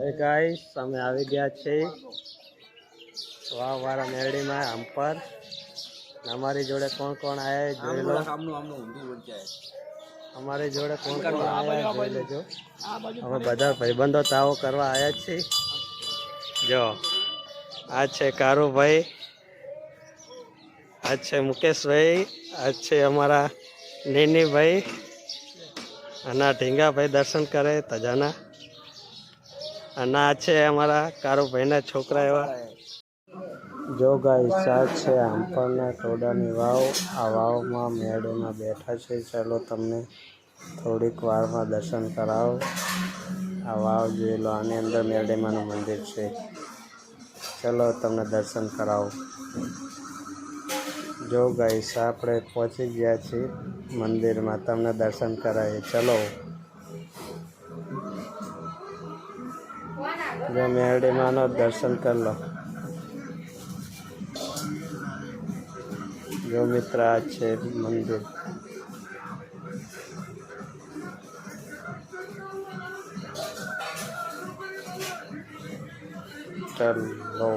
હવે ગાઈસ અમે આવી ગયા છીએ વાવવાળા મેરડીમાં હંપર અમારી જોડે કોણ કોણ આવ્યા જોઈ લો. અમારી જોડે કોણ કોણ આવ્યા જોઈ લેજો. અમે બધા ભાઈબંધો તાવો કરવા આવ્યા છીએ. જો આ છે કારુભાઈ આ છે મુકેશભાઈ આ છે અમારા નીનીભાઈ. અને ઢીંગાભાઈ દર્શન કરે તજાના. અને આ છે અમારા કારુભાઈના છોકરા એવા. જો ગાઈસ, આ છે આંપણના ટોડાની વાવ. આ વાવમાં મેળીમાં બેઠા છે. ચાલો તમને થોડીક વારમાં દર્શન કરાવો. આ વાવ જોઈ લો, આની અંદર મેરડીમાનું મંદિર છે. ચલો તમને દર્શન કરાવો. જો ગાઈસ, આપણે પહોંચી ગયા છીએ મંદિરમાં. તમને દર્શન કરાવીએ. ચલો. જો મેરડીમાંનો દર્શન કરી લો. જો મિત્ર આ છે મંદિર. ચલો.